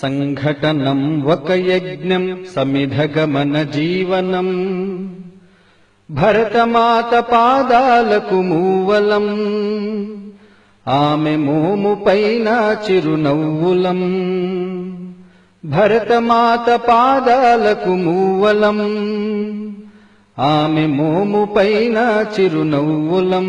సంఘటనం ఒక యజ్ఞం సమిధగమన జీవనం భరతమాత పాదాలకు మూవలం ఆమె మోము పైన చిరునవ్వులం భరతమాత పాదాలకు మూవలం ఆమె మోము పైన చిరునవ్వులం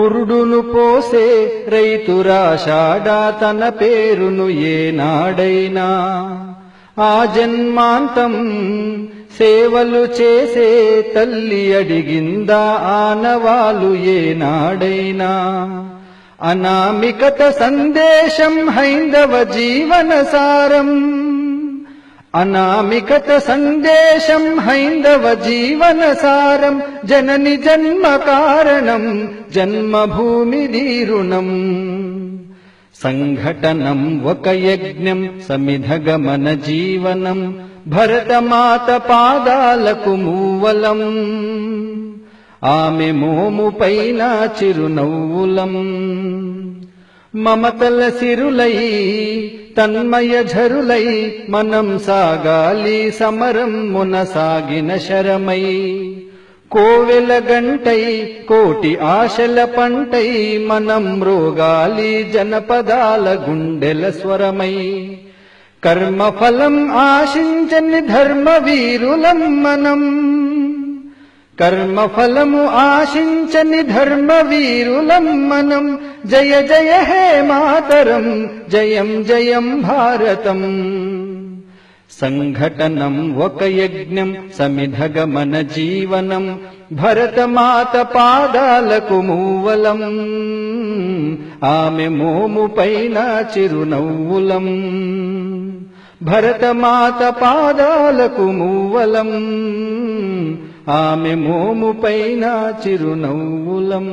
పురుడును పోసే రైతురాషాడా తన పేరును ఏనాడైనా. ఆ జన్మాంతం సేవలు చేసే తల్లి అడిగిందా ఆనవాలు ఏనాడైనా. అనామికత సందేశం హైందవ జీవన సారం. అనామికత సందేశం హైందవ జీవన సారం జనని జన్మ కారణం జన్మభూమి దీరుణం సంఘటనం ఒక యజ్ఞం సమిధగమన జీవనం భరతమాత పాదాలకు మూవలం ఆమె మోము పైన చిరునవ్వులం మమతల సిరులై తన్మయ ఝరులై మనం సాగాలి సమరం మునసాగిన శరమై. కోవెల గంటై కోటి ఆశల పంటై మనం రోగాలి జనపదాల గుండెల స్వరమై. కర్మఫలం ఆశించని ధర్మ వీరులం మనం కర్మఫలము ఆశించని ధర్మ వీరులం మనం జయ జయ హే మాతరం జయం జయం భారతం సంఘటనం ఒక యజ్ఞం సమిధగమన జీవనం భరతమాత పాదాలకు మూవలం ఆమె మోము పైన చిరునవ్వులం భరతమాత పాదాలకు మూవలం ఆమె మోము పైన చిరునవ్వులం.